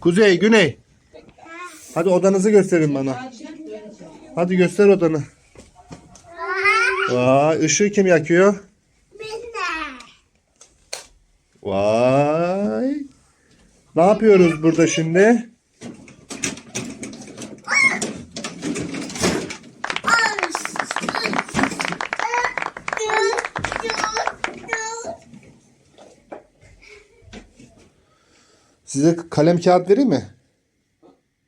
Kuzey, güney. Hadi odanızı gösterin bana. Hadi göster odanı. Vay, ışığı kim yakıyor? Vay. Ne yapıyoruz burada şimdi? Size kalem kağıt vereyim mi?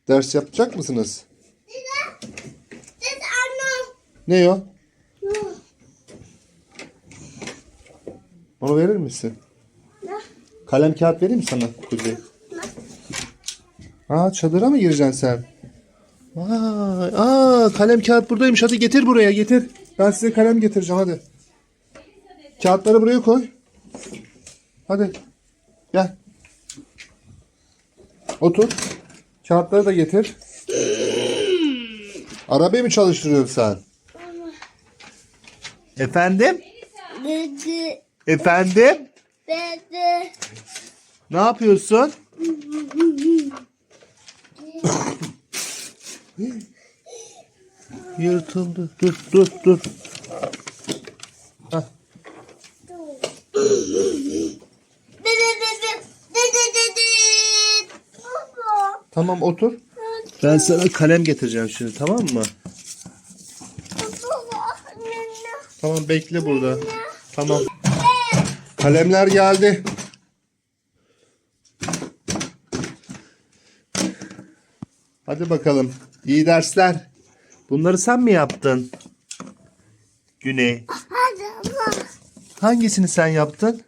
Ders yapacak mısınız? Ne o? Onu verir misin? Kalem kağıt vereyim mi sana Kuzey? Aa çadıra mı gireceksin sen? Vay, aa kalem kağıt buradaymış. Hadi getir buraya getir. Ben size kalem getireceğim hadi. Kağıtları buraya koy. Hadi. Gel. Otur. Kağıtları da getir. Arabayı mı çalıştırıyorsun sen? Efendim? Dedi, Efendim? dedi. Ne yapıyorsun? Yırtıldı. Dur dur dur. Hah, tamam otur. Ben sana kalem getireceğim şimdi tamam mı? Tamam bekle burada. Tamam. Kalemler geldi. Hadi bakalım. İyi dersler. Bunları sen mi yaptın? Güney. Hadi. Hangisini sen yaptın?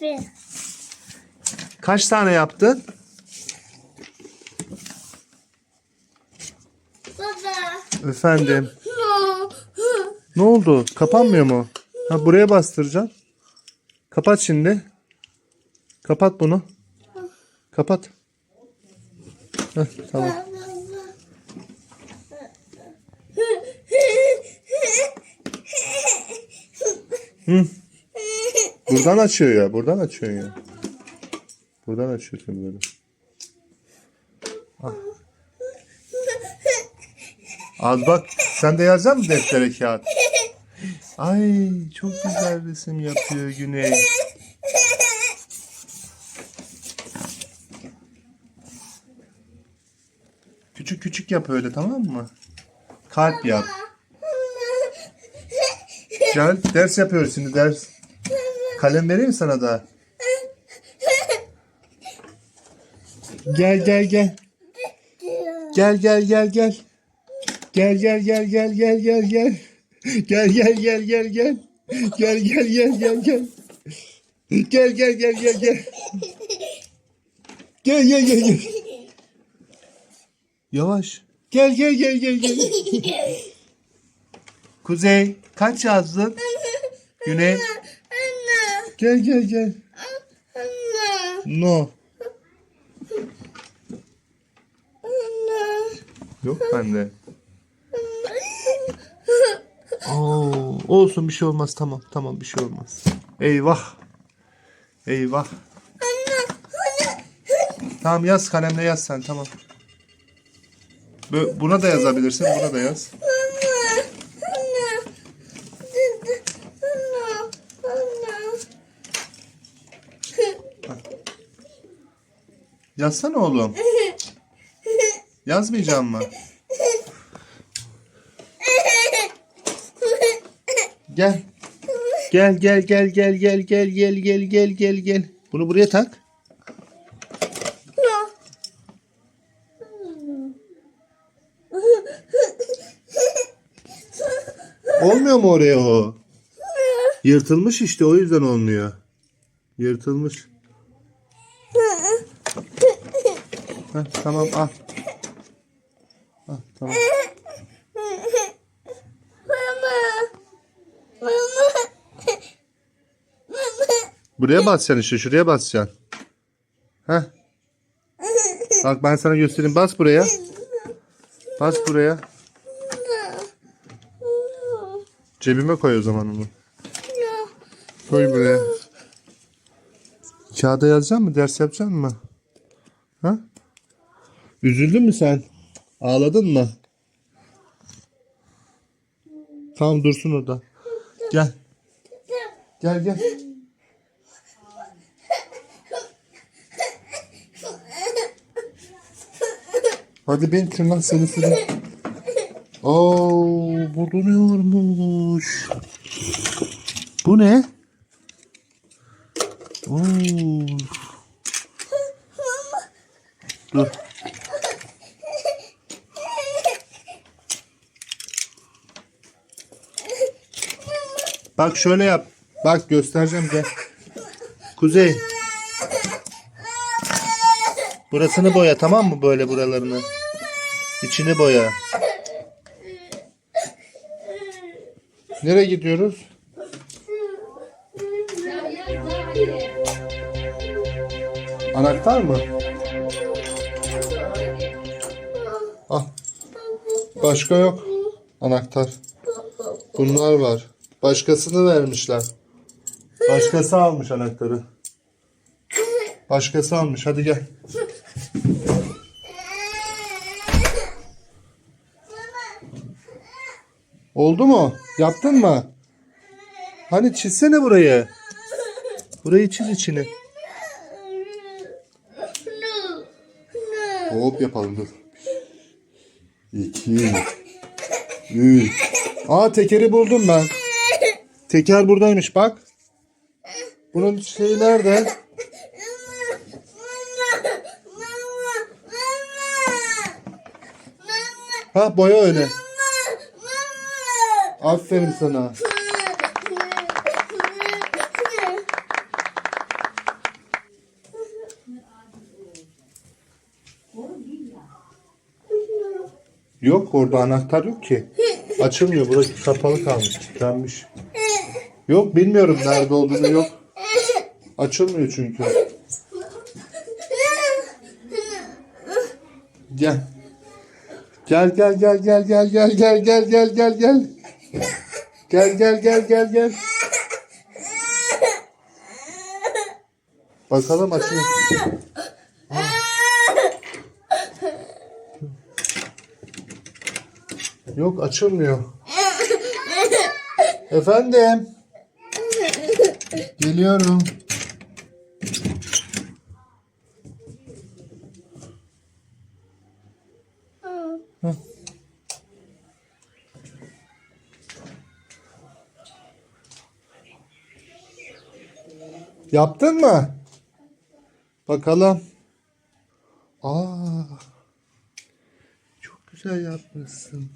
Bir. Kaç tane yaptın? Baba. Efendim. Ne oldu? Kapanmıyor mu? Ha buraya bastıracaksın. Kapat şimdi. Kapat bunu. Kapat. Heh, tamam. Hı. Buradan açıyor ya. Buradan açıyor ya. Buradan açıyorsun böyle. Al. Al bak. Sen de yazacak mısın deftere kağıt? Ay çok güzel resim yapıyor Güney. Küçük küçük yap öyle tamam mı? Kalp yap. Gel ders yapıyoruz şimdi ders. Kalem vereyim sana da. Gel gel gel. Gel gel gel gel. Gel gel gel gel gel gel gel. Gel gel gel gel gel. Gel gel gel gel gel. Gel gel gel gel gel. Gel gel gel gel. Yavaş. Gel gel gel gel gel. Kuzey kaç yazdın? Güney. Gel gel gel. No. Yok bende. Oo, olsun bir şey olmaz tamam tamam bir şey olmaz. Eyvah. Eyvah. Tamam yaz kalemle yaz sen tamam. Buna da yazabilirsin buna da yaz. Yazsana oğlum. Yazmayacağım mı? Gel. Gel gel gel gel gel gel gel gel gel gel gel. Bunu buraya tak. Olmuyor mu oraya o? Yırtılmış işte o yüzden olmuyor. Yırtılmış. Heh, tamam al. Al tamam. Buraya basacaksın işte şuraya basacaksın. Heh. Bak ben sana göstereyim. Bas buraya. Bas buraya. Cebime koy o zaman onu. Koy buraya. Kağıda yazacak mı? Ders yapacak mı? Ha? Üzüldün mü sen? Ağladın mı? Tamam dursun orada. Gel. Gel gel. Hadi ben tırnak seni seni. Oo, bu duruyormuş. Bu ne? Oo. Dur. Bak şöyle yap. Bak göstereceğim gel. Kuzey. Burasını boya tamam mı böyle buralarını? İçini boya. Nereye gidiyoruz? Anahtar mı? Ah. Başka yok. Anahtar. Bunlar var. Başkasını vermişler. Başkası almış anahtarı. Başkası almış. Hadi gel. Oldu mu? Yaptın mı? Hani çizsene burayı. Burayı çiz içini. Hop yapalım dur. İki. Üç. Aa tekeri buldum ben. Teker buradaymış bak. Bunun şeyi nerede? Ha boya öyle. Aferin sana. Yok orada anahtar yok ki. Açılmıyor. Burası kapalı kalmış. Kilitlenmiş. Yok bilmiyorum nerede olduğunu yok. Açılmıyor çünkü. Gel. Gel gel gel gel gel gel gel gel gel gel gel. Gel gel gel gel. Bakalım açıyor. Yok açılmıyor. Efendim. Geliyorum. Heh. Yaptın mı? Bakalım. Aa. Çok güzel yapmışsın.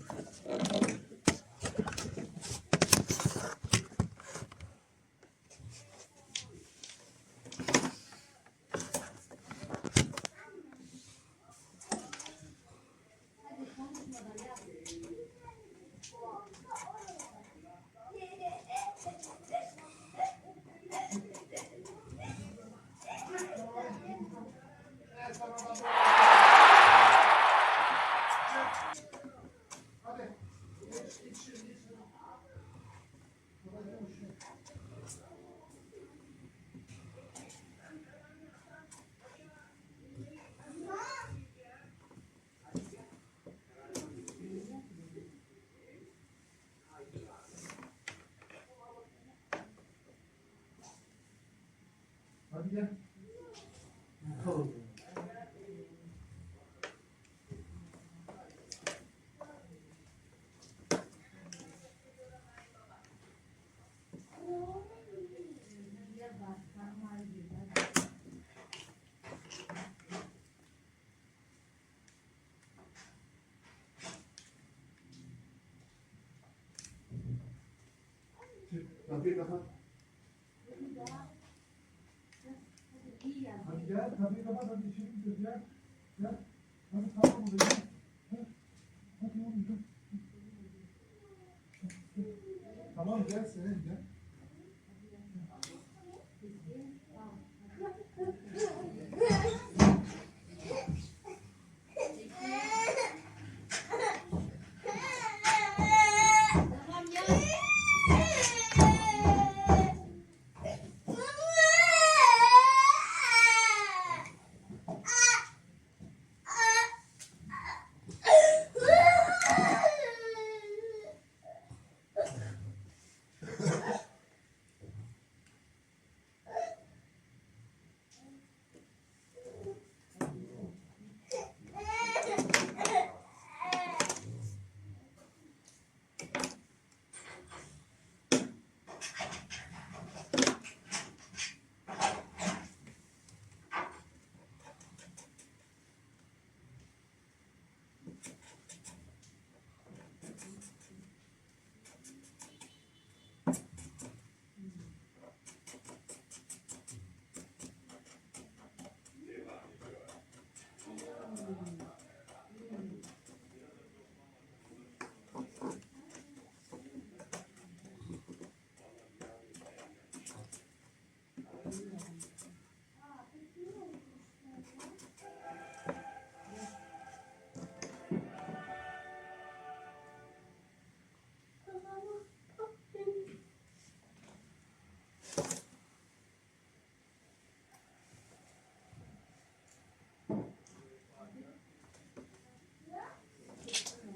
Hadi gel. Kapıyı kapat. Hadi gel, kapıyı kapat, hadi içeri gidiyoruz gel. Gel. Hadi tamam burada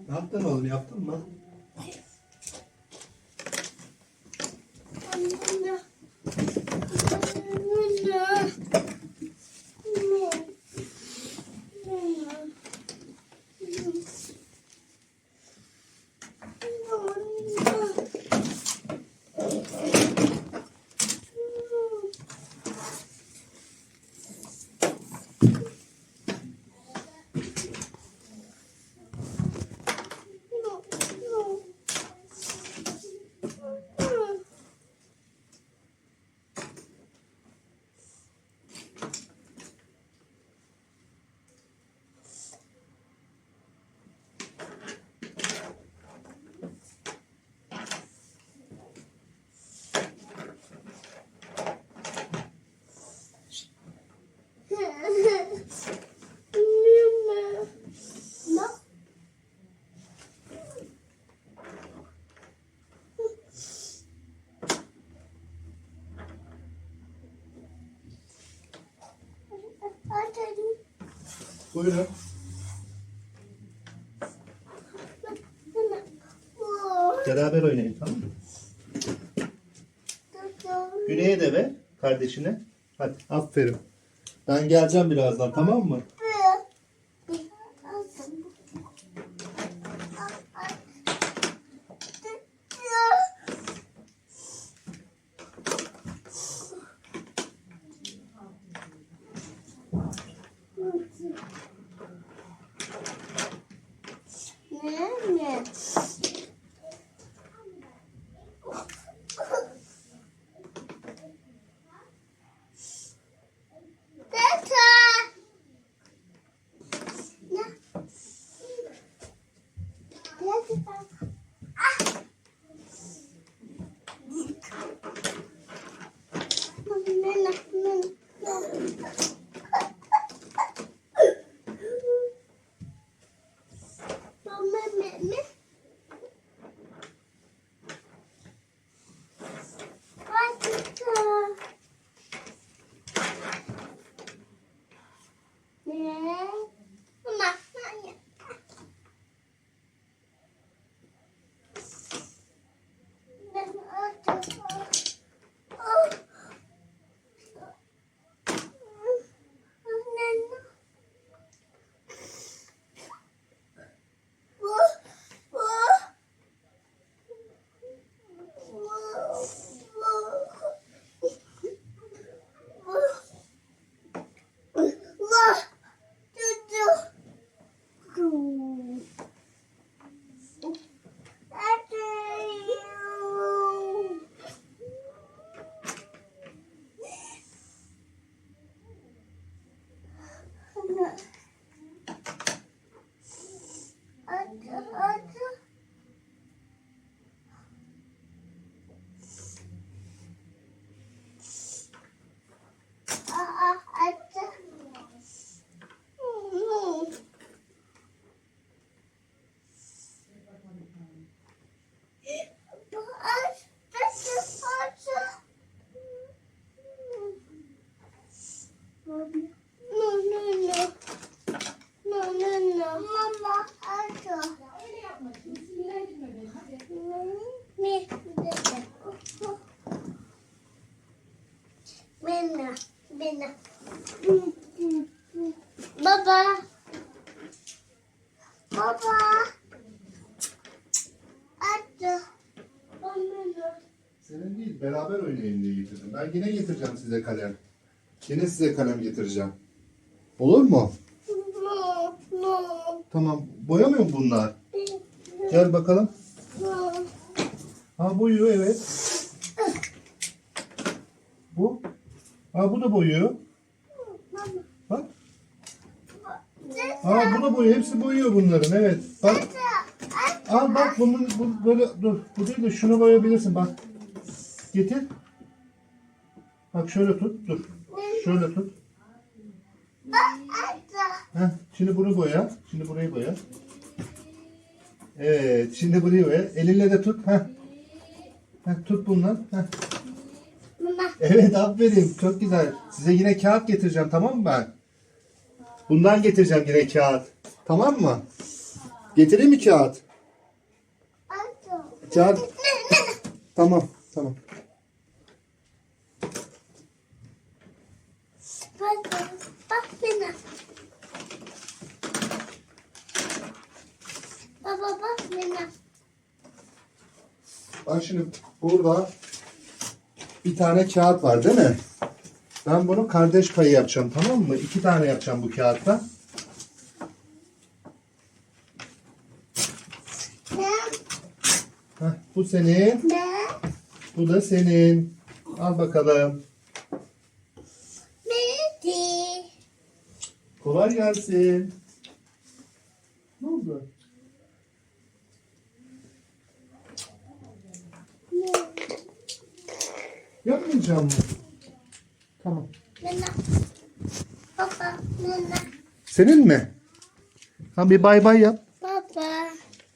Ne yaptın oğlum yaptın mı? Buyurun. Beraber oynayın tamam mı? Güney'e de ver kardeşine. Hadi aferin. Ben geleceğim birazdan tamam mı? Beraber oynayın diye getirdim. Ben yine getireceğim size kalem. Yine size kalem getireceğim. Olur mu? No, no. Tamam. Boyamıyor bunlar? Gel bakalım. No. Ha boyuyor evet. Bu. Ha bu da boyuyor. Bak. Ne Aa bunu boyuyor. Hepsi boyuyor bunların. Evet. Bak. Al bak bunu bu, böyle dur. Bu değil de şunu boyayabilirsin bak. Getir. Bak şöyle tut. Dur. Şöyle tut. Heh, şimdi bunu boya. Şimdi burayı boya. Evet. Şimdi burayı boya. Elinle de tut. Heh. Heh, tut bundan. Heh. Evet aferin. Çok güzel. Size yine kağıt getireceğim tamam mı ben? Bundan getireceğim yine kağıt. Tamam mı? Getireyim mi kağıt? Kağıt. Tamam. Tamam. Bak, bak bana. Baba bak bana. Bak şimdi burada bir tane kağıt var değil mi? Ben bunu kardeş payı yapacağım tamam mı? İki tane yapacağım bu kağıtta. Heh, bu senin, Ne? bu da senin. Al bakalım. Kolay gelsin. Ne oldu? Yapmayacağım mı? Tamam. Bana. Baba, bana. Senin mi? Tamam bir bay bay yap. Baba.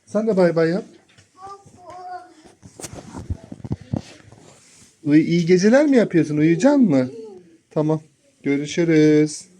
Sen de bay bay yap. Baba. Uy iyi geceler mi yapıyorsun? Uyuyacaksın mı? Tamam. Görüşürüz.